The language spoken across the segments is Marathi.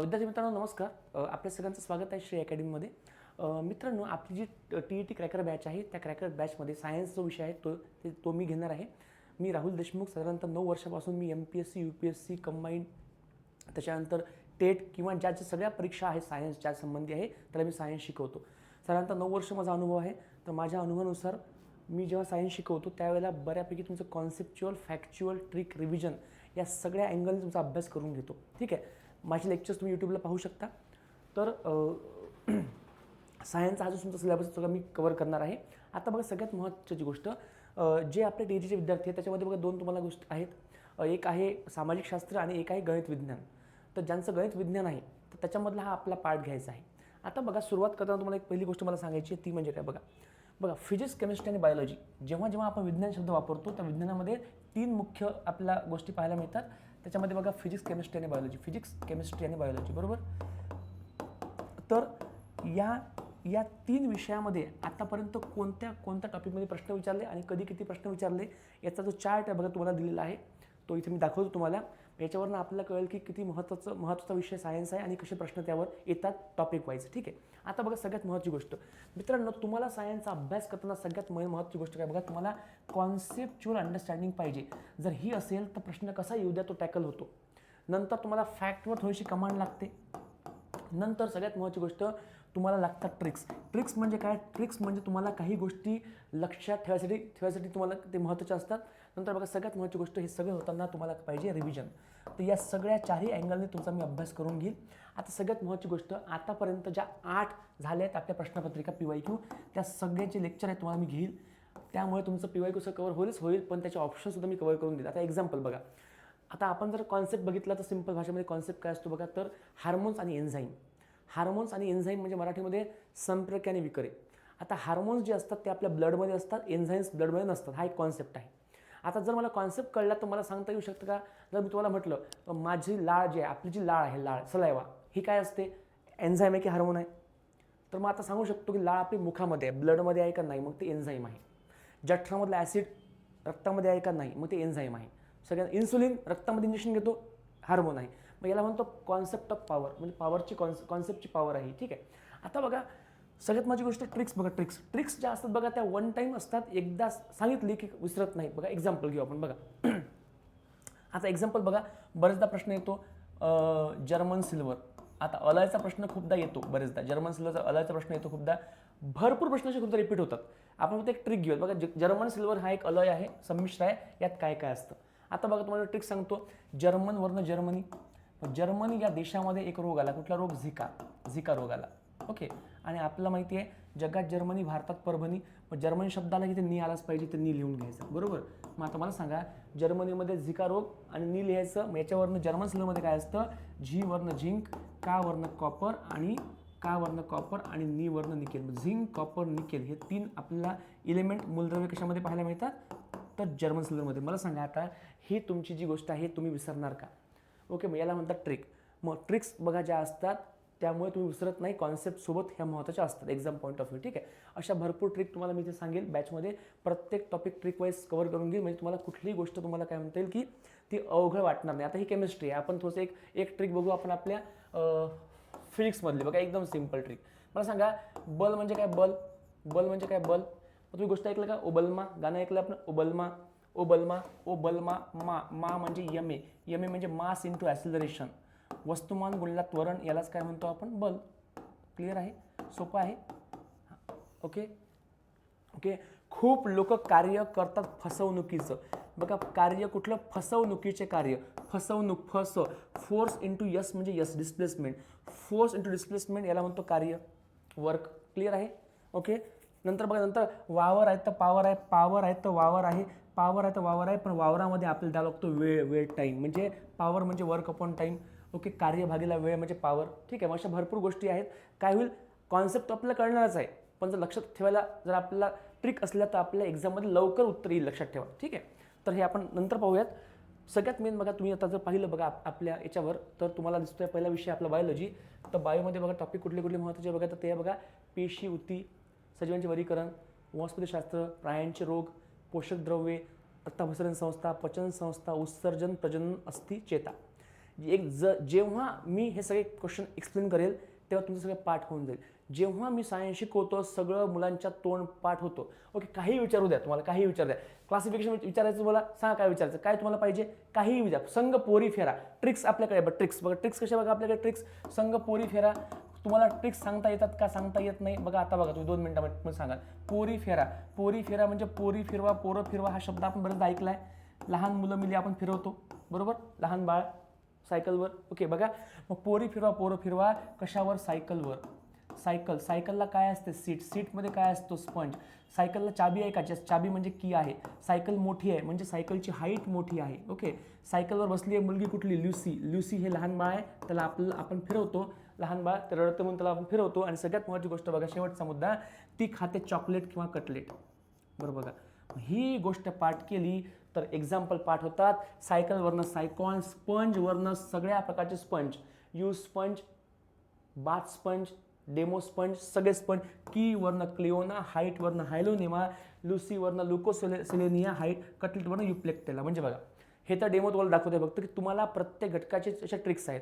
विद्यार्थी मित्रांनो नमस्कार. आपल्या सगळ्यांचं स्वागत आहे श्री अकॅडमीमध्ये. मित्रांनो आपली जी T E T cracker batch आहे त्या क्रॅकर बॅचमध्ये सायन्स जो विषय आहे तो ते तो मी घेणार आहे. मी राहुल देशमुख साधारणतः नऊ वर्षापासून मी M P S C U P S C combined त्याच्यानंतर टेट किंवा ज्या ज्या सगळ्या परीक्षा आहेत सायन्स ज्या संबंधी आहे त्याला मी सायन्स शिकवतो. साधारणतः नऊ वर्ष माझा अनुभव आहे. तर माझ्या अनुभवानुसार मी जेव्हा सायन्स शिकवतो त्यावेळेला बऱ्यापैकी तुमचं कॉन्सेप्च्युअल फॅक्च्युअल ट्रिक रिव्हिजन या सगळ्या अँगलने तुमचा अभ्यास करून घेतो. ठीक आहे? माझे लेक्चर्स तुम्ही यूट्यूबला पाहू शकता. तर सायन्सचा हा जो तुमचा सिलेबस सगळं मी कवर करणार आहे. आता बघा सगळ्यात महत्त्वाची गोष्ट जे आपले डी जीचे विद्यार्थी आहेत त्याच्यामध्ये बघा दोन तुम्हाला गोष्ट आहेत. एक आहे सामाजिक शास्त्र आणि एक आहे गणित विज्ञान. तर ज्यांचं गणित विज्ञान आहे तर त्याच्यामधला हा आपला पार्ट घ्यायचा आहे. आता बघा सुरुवात करताना तुम्हाला एक पहिली गोष्ट मला सांगायची आहे ती म्हणजे काय बघा? बघा फिजिक्स केमिस्ट्री आणि बायोलॉजी जेव्हा जेव्हा आपण विज्ञान शब्द वापरतो त्या विज्ञानामध्ये तीन मुख्य आपल्या गोष्टी पाहायला मिळतात. त्याच्यामध्ये बघा फिजिक्स केमिस्ट्री आणि बायोलॉजी फिजिक्स केमिस्ट्री आणि बायोलॉजी बरोबर? तर या या तीन विषयामध्ये आतापर्यंत कोणत्या कोणत्या टॉपिकमध्ये प्रश्न विचारले आणि कधी किती प्रश्न विचारले याचा जो चार्ट आहे बघा तुम्हाला दिलेला आहे. तो इथे मी दाखवतो तुम्हाला. याच्यावरनं आपल्याला कळेल की किती महत्त्वाचं महत्त्वाचा विषय सायन्स आहे आणि कसे प्रश्न त्यावर येतात टॉपिक वाईज ठीक आहे? आता बघा सगळ्यात महत्त्वाची गोष्ट. मित्रांनो तुम्हाला सायन्सचा अभ्यास करताना सगळ्यात महत्त्वाची गोष्ट काय? बघा तुम्हाला कॉन्सेप्च्युअल अंडरस्टँडिंग पाहिजे. जर ही असेल तर प्रश्न कसा येऊ द्या तो टॅकल होतो. नंतर तुम्हाला फॅक्टवर थोडीशी कमांड लागते. नंतर सगळ्यात महत्त्वाची गोष्ट तुम्हाला लागतात ट्रिक्स ट्रिक्स म्हणजे काय? ट्रिक्स म्हणजे तुम्हाला काही गोष्टी लक्षात ठेवायसाठी ठेवायसाठी तुम्हाला ते महत्त्वाचे असतात. नंतर बघा सगळ्यात महत्त्वाची गोष्ट हे सगळं होताना तुम्हाला पाहिजे रिव्हिजन तर या सगळ्या चारही अँगलने तुमचा मी अभ्यास करून घेईल. आता सगळ्यात महत्त्वाची गोष्ट आतापर्यंत ज्या आठ झाल्या आहेत आपल्या प्रश्नपत्रिका पी वाय क्यू त्या सगळ्याचे लेक्चर आहेत तुम्हाला मी घेईल. त्यामुळे तुमचं पी वाय क्यूचं कवर होईलच होईल पण त्याचे ऑप्शनसुद्धा मी कवर करून देईल. आता एक्झाम्पल बघा. आता आपण जर कॉन्सेप्ट बघितला तर सिंपल भाषेमध्ये कॉन्सेप्ट काय असतो बघा तर हार्मोन्स आणि एन्झाईम हार्मोन्स आणि एन्झाईम म्हणजे मराठीमध्ये संपर्क आणि विकरे. आता हार्मोन्स जे असतात ते आपल्या ब्लडमध्ये असतात एन्झाईम्स ब्लडमध्ये नसतात. हा एक कॉन्सेप्ट आहे. आता जर मला कॉन्सेप्ट कळला तर मला सांगता येऊ शकतं का? जर मी तुम्हाला म्हटलं माझी लाळ जी आहे आपली जी लाळ आहे लाळ सलायवा ही काय असते? एन्झाईम आहे की हार्मोन आहे? तर मग आता सांगू शकतो की लाळ आपली मुखामध्ये आहे. ब्लडमध्ये आहे का नाही? मग ते एन्झाईम आहे. जठरामधलं ॲसिड रक्तामध्ये आहे का नाही? मग ते एन्झाईम आहे. सगळ्यात इन्सुलिन रक्तामध्ये इंजेक्शन घेतो हार्मोन आहे. मग याला म्हणतो कॉन्सेप्ट ऑफ पॉवर म्हणजे पॉवरची कॉन्स कॉन्सेप्टची पॉवर आहे. ठीक आहे? आता बघा सगळ्यात माझी गोष्ट ट्रिक्स बघा ट्रिक्स ट्रिक्स ज्या असतात बघा त्या वन टाईम असतात. एकदा सांगितली की विसरत नाही. बघा एक्झाम्पल घेऊ आपण. बघा. आता एक्झाम्पल बघा बरेचदा प्रश्न येतो जर्मन सिल्वर आता अलयचा प्रश्न खूपदा येतो बरेचदा. जर्मन सिल्वरचा अलयचा प्रश्न येतो खूपदा. भरपूर प्रश्न असे खूपदा रिपीट होतात. आपण फक्त एक ट्रिक घेऊयात. बघा जर्मन सिल्वर हा एक अलय आहे संमिश्र आहे. यात काय काय असतं? आता बघा तुम्हाला ट्रिक सांगतो. जर्मनवरनं जर्मनी. जर्मनी या देशामध्ये एक रोग आला. कुठला रोग? झिका. झिका रोग आला. ओके? आणि आपल्याला माहिती आहे जगात जर्मनी भारतात परभणी. मग जर्मनी शब्दाला की ते नी आलाच पाहिजे ते नी लिहून घ्यायचं. बरोबर? मग आता मला सांगा जर्मनीमध्ये झिका रोग आणि नी लिहायचं मग याच्यावरनं जर्मन सिलमध्ये काय असतं? झी वर्ण झिंक का वर्ण कॉपर आणि का वर्ण कॉपर आणि नी वर्ण निकेल. झिंक कॉपर निकेल हे तीन आपल्याला इलिमेंट मूलद्रव्य कशामध्ये पाहायला मिळतात? तर जर्मन सिल्वरमध्ये मला सांगा आता ही तुमची जी गोष्ट आहे तुम्ही विसरणार का? ओके मग याला म्हणतात ट्रिक मग ट्रिक्स बघा ज्या असतात त्यामुळे तुम्ही विसरत नाही. कॉन्सेप्टसोबत ह्या महत्त्वाच्या असतात. एक्झाम पॉईंट ऑफ व्ह्यू ठीक आहे? अशा भरपूर ट्रिक तुम्हाला मी इथे सांगेल बॅचमध्ये प्रत्येक टॉपिक ट्रिक वाईज कवर करून घेईल. म्हणजे तुम्हाला कुठलीही गोष्ट तुम्हाला काय म्हणता येईल की ती अवघड वाटणार नाही. आता ही केमिस्ट्री आहे. आपण थोडंसं एक एक ट्रिक बघू आपण आपल्या फिजिक्समधली बघा एकदम सिंपल ट्रिक मला सांगा बल म्हणजे काय बल? बल म्हणजे काय बल? मग तुम्ही गोष्ट ऐकलं का? ओबल्मा गाणं ऐकलं आपण? ओबल्मा ओबल्मा ओबल्मा मा मा म्हणजे यम. ए यम ए म्हणजे मास इंटू ॲसिलरेशन वस्तुमान गुणला त्वरण यालाच काय म्हणतो आपण? बल. क्लिअर आहे? सोपं आहे? ओके? ओके? खूप लोक कार्य करतात फसवणुकीचं. बघा कार्य कुठलं? फसवणुकीचे कार्य. फसवणूक फस फोर्स इंटू यस म्हणजे S displacement force into displacement याला म्हणतो कार्य. वर्क क्लिअर आहे? ओके? नंतर बघा नंतर वावर आहे तर पावर आहे पावर आहे तर वावर आहे. पावर आहे तर वावर आहे पण वावरामध्ये आपल्याला द्यावा लागतो वेळ वेळ टाईम म्हणजे पावर म्हणजे वर्क अपॉन टाईम ओके कार्य भागीला वेळ म्हणजे पावर ठीक आहे मग अशा भरपूर गोष्टी आहेत. काय होईल? कॉन्सेप्ट आपल्याला कळणारच आहे. पण जर लक्षात ठेवायला जर आपल्याला ट्रिक असल्या तर आपल्या एक्झाममध्ये लवकर उत्तर येईल लक्षात ठेवा. ठीक आहे? तर हे आपण नंतर पाहूयात. सगळ्यात मेन बघा तुम्ही आता जर पाहिलं बघा आपल्या याच्यावर तर तुम्हाला दिसतोय पहिला विषय आपला बायोलॉजी तर बायोमध्ये बघा टॉपिक कुठले कुठले महत्त्वाचे बघा तर ते बघा पेशी उती सजीवांचे वर्गीकरण वनस्पतीशास्त्र प्राण्यांचे रोग पोषक द्रव्ये रक्ताभिसरण संस्था पचन संस्था उत्सर्जन प्रजनन अस्थि चेता. एक ज जेव्हा मी हे सगळे क्वेश्चन एक्सप्लेन करेल तेव्हा तुमचं सगळं पाठ होऊन जाईल. जेव्हा मी सायन्स शिकवतो सगळं मुलांच्या तोंड पाठ होतो. ओके काही विचारू द्या तुम्हाला काही विचारू द्या. क्लासिफिकेशन विचारायचं मला सांगा काय विचारायचं काय तुम्हाला पाहिजे? काही विचार. संघ पोरी फेरा. ट्रिक्स आपल्याकडे बघा ट्रिक्स बघा ट्रिक्स कशा बघा आपल्याकडे ट्रिक्स संघ पोरी फेरा. तुम्हाला ट्रिक्स सांगता येतात का? सांगता येत नाही. बघा आता बघा तुम्ही दोन मिनिटामध्ये पण सांगा पोरी फेरा. पोरी फेरा म्हणजे पोरी फिरवा पोरं फिरवा हा शब्द आपण बरेचदा आहे लहान मुलं मिली आपण फिरवतो. बरोबर? लहान बाळ सायकलवर. ओके बघा. मग पोरी फिरवा पोरं फिरवा. कशावर? सायकलवर. सायकल. सायकलला काय असते? सीट. सीटमध्ये काय असतो? स्पंज. सायकलला चाबी आहे का? जस्ट चाबी म्हणजे की आहे. सायकल मोठी आहे म्हणजे सायकलची हाईट मोठी आहे. ओके? सायकलवर बसली आहे मुलगी कुठली? ल्युसी. ल्युसी हे लहान बाळ आहे. त्याला आपल्याला आपण फिरवतो. लहान बाळ तर रडतं म्हणून त्याला आपण फिरवतो. आणि सगळ्यात महत्त्वाची गोष्ट बघा शेवटचा मुद्दा ती खाते चॉकलेट किंवा कटलेट बरोबर बघा. ही गोष्ट पाठ केली तर एक्झाम्पल पाठ होतात. सायकलवरनं सायकॉन स्पंजवरनं सगळ्या प्रकारचे sponge you sponge bath sponge demo sponge सगळे स्पंज कीवरनं क्लिओना हाईटवरनं हायलोनिमा लुसीवरनं लुकोसेले सेलेनिया हाईट कटलेटवरनं युप्लेक्टेला म्हणजे बघा हे तर डेमो तुम्हाला दाखवते फक्त की तुम्हाला प्रत्येक घटकाचे अशा ट्रिक्स आहेत.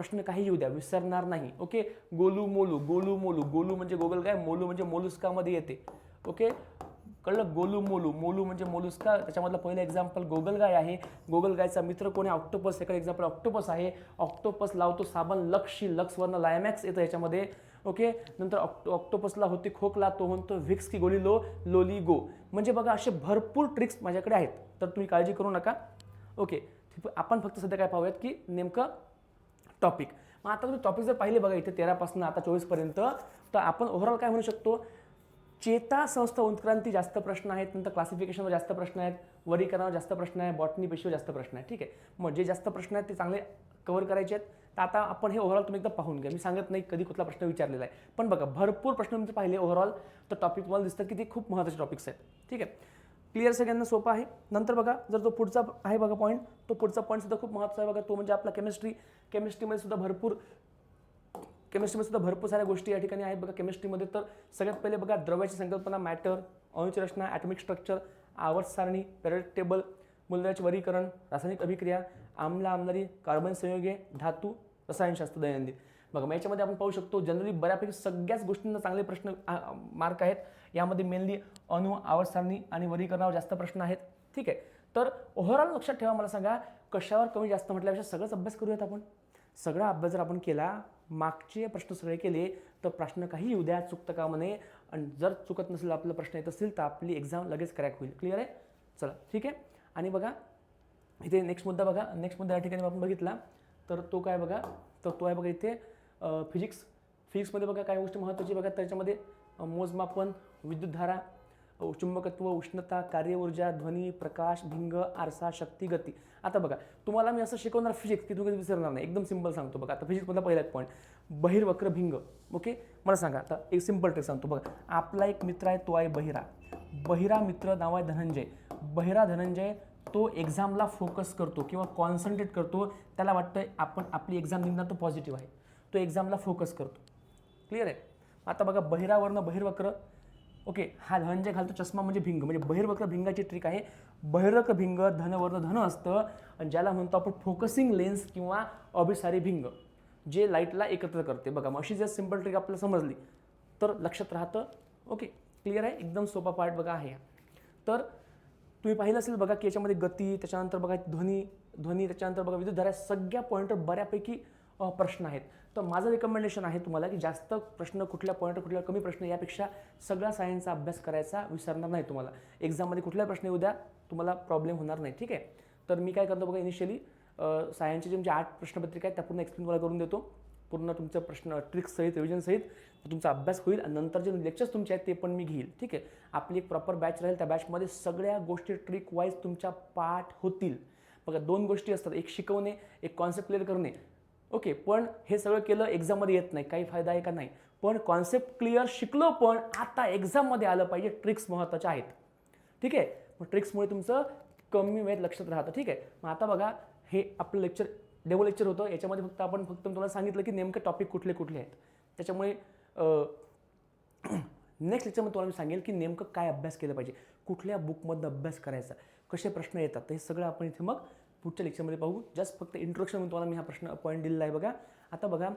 प्रश्न काही येऊ द्या विसरणार नाही. ओके? गोलू मोलू गोलू मोलू गोलू म्हणजे गोगल काय? मोलू म्हणजे मोलुस्कामध्ये येते. ओके? कळलं? गोलू मोलू मोलू म्हणजे मोलुस्का. त्याच्यामधलं पहिलं एक्झाम्पल गोगलगाय आहे. गोगलगायचा मित्र कोण आहे? ऑक्टोपस सेकंड एक्झाम्पल ऑक्टोपस आहे. ऑक्टोपस लावतो साबण लक्षी लक्सवरनं लायमॅक्स येतं याच्यामध्ये. ओके? नंतर ऑक्ट ऑक्टोपसला होती खोकला तो म्हणतो व्हिक्स की गोली लो लोली गो. म्हणजे बघा असे भरपूर ट्रिक्स माझ्याकडे आहेत. तर तुम्ही काळजी करू नका. ओके? आपण फक्त सध्या काय पाहूयात की नेमकं टॉपिक मग आता तुम्ही टॉपिक जर पाहिले बघा इथे तेरापासून आता चोवीसपर्यंत तर आपण ओव्हरऑल काय म्हणू शकतो? चेता संस्था उत्क्रांती जास्त प्रश्न आहेत नंतर क्लासिफिकेशनवर जास्त प्रश्न आहेत वरीकरणावर जास्त प्रश्न आहे बॉटनी पेशीवर जास्त प्रश्न आहे ठीक आहे? मग जे जास्त प्रश्न आहेत ते चांगले कव्हर करायचे आहेत. तर आता आपण हे ओव्हरऑल तुम्ही एकदा पाहून घ्या. मी सांगत नाही कधी कुठला प्रश्न विचारलेला आहे. पण बघा भरपूर प्रश्न तुमचे पाहिले ओव्हरऑल तर टॉपिक तुम्हाला दिसतात की ते खूप महत्त्वाचे टॉपिक्स आहेत. ठीक आहे? क्लिअर सगळ्यांना सोपा आहे. नंतर बघा जर तो पुढचा आहे बघा पॉईंट तो पुढचा पॉईंट सुद्धा खूप महत्त्वाचा आहे बघा. तो म्हणजे आपला केमिस्ट्री केमिस्ट्रीमध्ये सुद्धा भरपूर केमिस्ट्रीमध्ये सुद्धा भरपूर साऱ्या गोष्टी या ठिकाणी आहेत. बघा केमिस्ट्रीमध्ये तर सगळ्यात पहिले बघा द्रव्याची संकल्पना मॅटर अणूची रचना ॲटॉमिक स्ट्रक्चर आवर्त सारणी पेरियडिक टेबल वर्गीकरण रासायनिक अभिक्रिया आम्ला आमदारी कार्बन संयोगे धातू रसायनशास्त्र दैनंदिन. बघा मग याच्यामध्ये आपण पाहू शकतो जनरली बऱ्यापैकी सगळ्याच गोष्टींना चांगले प्रश्न मार्क आहेत. यामध्ये मेनली अणू आवर्तसारणी आणि वर्गीकरणावर जास्त प्रश्न आहेत. ठीक आहे. तर ओव्हरऑल लक्षात ठेवा मला सांगा कशावर कमी जास्त म्हटल्यापेक्षा सगळंच अभ्यास करूयात आपण? सगळा अभ्यास जर आपण केला मागचे प्रश्न सगळे केले तर प्रश्न काही येऊ द्या चुकतं का म्हणे. आणि जर चुकत नसेल आपला प्रश्न येत असेल तर आपली एक्झाम लगेच क्रॅक होईल. क्लिअर आहे? चला ठीक आहे? आणि बघा इथे नेक्स्ट मुद्दा बघा. नेक्स्ट मुद्दा या ठिकाणी आपण बघितला. तर तो काय बघा? तर तो आहे बघा इथे फिजिक्स फिजिक्समध्ये बघा काय गोष्टी महत्त्वाची बघा. त्याच्यामध्ये मोजमापन विद्युतधारा चुंबकत्व उष्णता कार्य ऊर्जा ध्वनी प्रकाश भिंग आरसा शक्ती गती. आता बघा तुम्हाला मी असं शिकवणार फिजिक्स की तुम्ही कधी विसरणार नाही. एकदम सिंपल सांगतो बघा. आता फिजिक्समधला पहिला पॉईंट बहिर्वक्र भिंग. ओके मला सांगा आता एक सिंपल ट्रिक सांगतो बघा. आपला एक मित्र आहे तो आहे बहिरा. बहिरा मित्र नाव आहे धनंजय. बहिरा धनंजय तो एक्झामला फोकस करतो किंवा कॉन्सन्ट्रेट करतो. त्याला वाटतं आपण आपली एक्झाम निघणार तो पॉझिटिव्ह आहे. तो एक्झामला फोकस करतो. क्लिअर आहे? आता बघा बहिरावरनं बहिर्वक्र ओके हा धनंजय घालतो चष्मा म्हणजे भिंग म्हणजे बहिर्वक्र भिंगाची ट्रिक आहे. बहिर्वक्र भिंग धनवर्ण धन असतं आणि ज्याला म्हणतो आपण फोकसिंग लेन्स किंवा अभिसारी भिंग जे लाईटला एकत्र करते. बघा मग अशी जर सिंपल ट्रिक आपल्याला समजली तर लक्षात राहतं. ओके क्लिअर आहे? एकदम सोपा पार्ट बघा आहे तर तुम्ही पाहिलं असेल बघा की याच्यामध्ये गती त्याच्यानंतर बघा ध्वनी ध्वनी त्याच्यानंतर बघा विद्युतधारा सगळ्या पॉईंटवर बऱ्यापैकी प्रश्न आहेत. तर माझं रिकमेंडेशन आहे तुम्हाला की जास्त प्रश्न कुठल्या पॉईंटवर कुठल्या कमी प्रश्न यापेक्षा सगळा सायन्सचा अभ्यास करायचा विसरणार नाही तुम्हाला. एक्झाममध्ये कुठला प्रश्न येऊ द्या तुम्हाला प्रॉब्लेम होणार नाही ठीक आहे? तर मी काय करतो बघा इनिशियली सायन्सचे जे म्हणजे आठ प्रश्नपत्रिका आहेत त्या पूर्ण एक्सप्लेन तुम्हाला करून देतो. पूर्ण तुमचं प्रश्न ट्रिक्ससहित रिव्हिजनसहित तुमचा अभ्यास होईल आणि नंतर जे लेक्चर्स तुमचे आहेत ते पण मी घेईल ठीक आहे? आपली एक प्रॉपर बॅच राहील त्या बॅचमध्ये सगळ्या गोष्टी ट्रिक वाईज तुमच्या पाठ होतील. बघा दोन गोष्टी असतात. एक शिकवणे एक कॉन्सेप्ट क्लिअर करणे. ओके पण हे सगळं केलं एक्झाममध्ये येत नाही. काही फायदा आहे का? नाही. पण कॉन्सेप्ट क्लिअर शिकलो पण आता एक्झाममध्ये आलं पाहिजे. ट्रिक्स महत्त्वाच्या आहेत. ठीक आहे? मग ट्रिक्समुळे तुमचं कमी वेळेत लक्षात राहतं. ठीक आहे? मग आता बघा हे आपलं लेक्चर डेमो लेक्चर होतं. याच्यामध्ये फक्त आपण फक्त तुम्हाला सांगितलं की नेमकं टॉपिक कुठले कुठले आहेत. त्याच्यामुळे नेक्स्ट लेक्चरमध्ये तुम्हाला मी सांगेल की नेमकं काय अभ्यास केलं पाहिजे. कुठल्या बुकमधनं अभ्यास करायचा? कसे प्रश्न येतात? हे सगळं आपण इथे मग पुढच्या लेक्चरमध्ये पाहू. जस्ट फक्त इंट्रोडक्शन म्हणून तुम्हाला मी हा प्रश्न पॉईंट दिलेला आहे बघा. आता बघा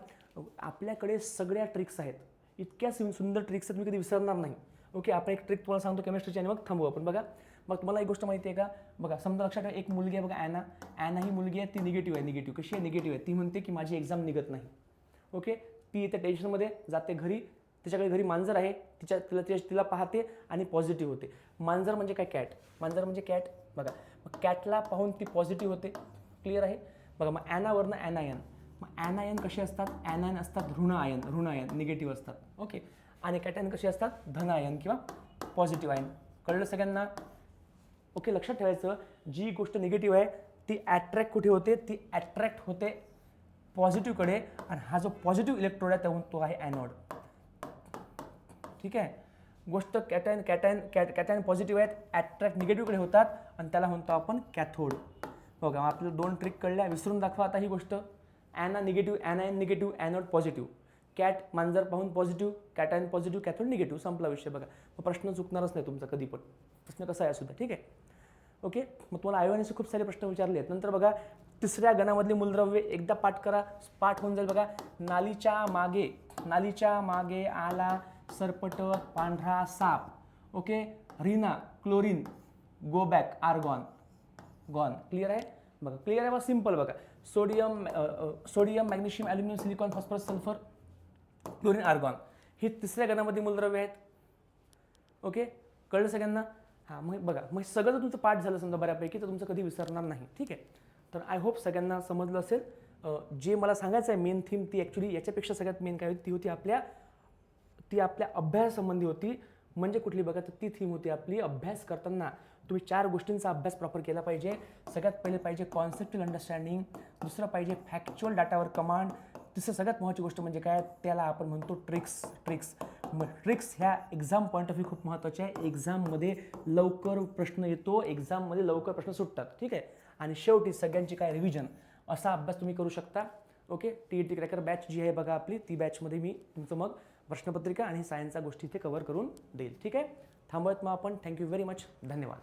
आपल्याकडे सगळ्या ट्रिक्स आहेत. इतक्या सुंदर ट्रिक्स आहेत मी कधी विसरणार नाही. ओके आपण एक ट्रिक तुम्हाला सांगतो केमिस्ट्रीची आणि मग थांबू आपण बघा. मग तुम्हाला एक गोष्ट माहिती आहे का? बघा समजा लक्षात ठेवा एक मुलगी आहे बघा ॲना ॲना ही मुलगी आहे ती निगेटिव्ह आहे निगेटिव्ह कशी आहे? निगेटिव्ह आहे. ती म्हणते की माझी एक्झाम निघत नाही. ओके ती येते टेन्शनमध्ये जाते घरी. तिच्याकडे घरी मांजर आहे. तिच्या तिला तिच्या- तिला पाहते आणि पॉझिटिव्ह होते. मांजर म्हणजे काय? कॅट मांजर म्हणजे कॅट बघा. मग कॅटला पाहून ती पॉझिटिव्ह होते. क्लिअर आहे? बघा मग ॲनावरनं ॲनायन मग ॲनायन कसे असतात? ॲनायन असतात ऋण आयन ऋण आयन निगेटिव्ह असतात. ओके. आणि कॅटायन कसे असतात? धन आयन किंवा पॉझिटिव्ह आयन. कळलं सगळ्यांना? ओके लक्षात ठेवायचं जी गोष्ट निगेटिव्ह आहे ती ॲट्रॅक्ट कुठे होते? ती ॲट्रॅक्ट होते पॉझिटिव्हकडे. आणि हा जो पॉझिटिव्ह इलेक्ट्रोड आहे तो तो आहे ॲनोड. ठीक आहे? गोष्ट cation cation cat cation positive आहेत ॲट्रॅक्ट निगेटिव्हकडे होतात आणि त्याला म्हणतो आपण कॅथोड बघा आपल्याला दोन ट्रिक कळल्या विसरून दाखवा आता ही गोष्ट. Anna negative anion negative anode positive cat मांजर पाहून positive cation positive cathode negative संपला विषय बघा. मग प्रश्न चुकणारच नाही तुमचा कधी पण. प्रश्न कसा आहे सुद्धा ठीक आहे? ओके? मग तुम्हाला आयोगाने खूप सारे प्रश्न विचारले आहेत. नंतर बघा तिसऱ्या गणामधली मूलद्रव्ये एकदा पाठ करा. पाठ होऊन जाईल बघा. नालीच्या मागे नालीच्या मागे आला सरपट पांढरा साप okay Reena chlorine go back argon gone clear आहे? बघा क्लिअर आहे बघा सिंपल बघा. Sodium sodium magnesium aluminium silicon phosphorus sulphur chlorine argon हे तिसऱ्या गणामध्ये मूलद्रव्य आहेत. ओके कळलं सगळ्यांना? हां मग बघा मग सगळं जर तुमचं पाठ झालं समजा बऱ्यापैकी तर तुमचं कधी विसरणार नाही. ठीक आहे? तर आय होप सगळ्यांना समजलं असेल. जे मला सांगायचं आहे मेन थीम ती ॲक्च्युली याच्यापेक्षा सगळ्यात मेन काय होती? ती होती आपल्या ती आपल्या अभ्यासासंबंधी होती. म्हणजे कुठली? बघा तर ती थीम होती आपली अभ्यास करताना. तुम्ही चार गोष्टींचा अभ्यास प्रॉपर केला पाहिजे. सगळ्यात पहिले पाहिजे कॉन्सेप्टल अंडरस्टँडिंग दुसरं पाहिजे फॅक्च्युअल डाटावर कमांड तिसरं सगळ्यात महत्त्वाची गोष्ट म्हणजे काय? त्याला आपण म्हणतो ट्रिक्स ट्रिक्स मग ट्रिक्स ह्या एक्झाम पॉईंट ऑफ व्ह्यू खूप महत्त्वाच्या आहे एक्झाममध्ये लवकर प्रश्न येतो. एक्झाममध्ये लवकर प्रश्न सुटतात. ठीक आहे? आणि शेवटी सगळ्यांची काय? रिव्हिजन असा अभ्यास तुम्ही करू शकता. Okay T E T cracker batch जी आहे बघा आपली ती बॅचमध्ये मी तुमचं मग प्रश्नपत्रिका आणि सायन्सचा गोष्टी इथे कव्हर करून देईल. ठीक आहे? थांबवत मग आपण. थँक्यू व्हेरी मच धन्यवाद.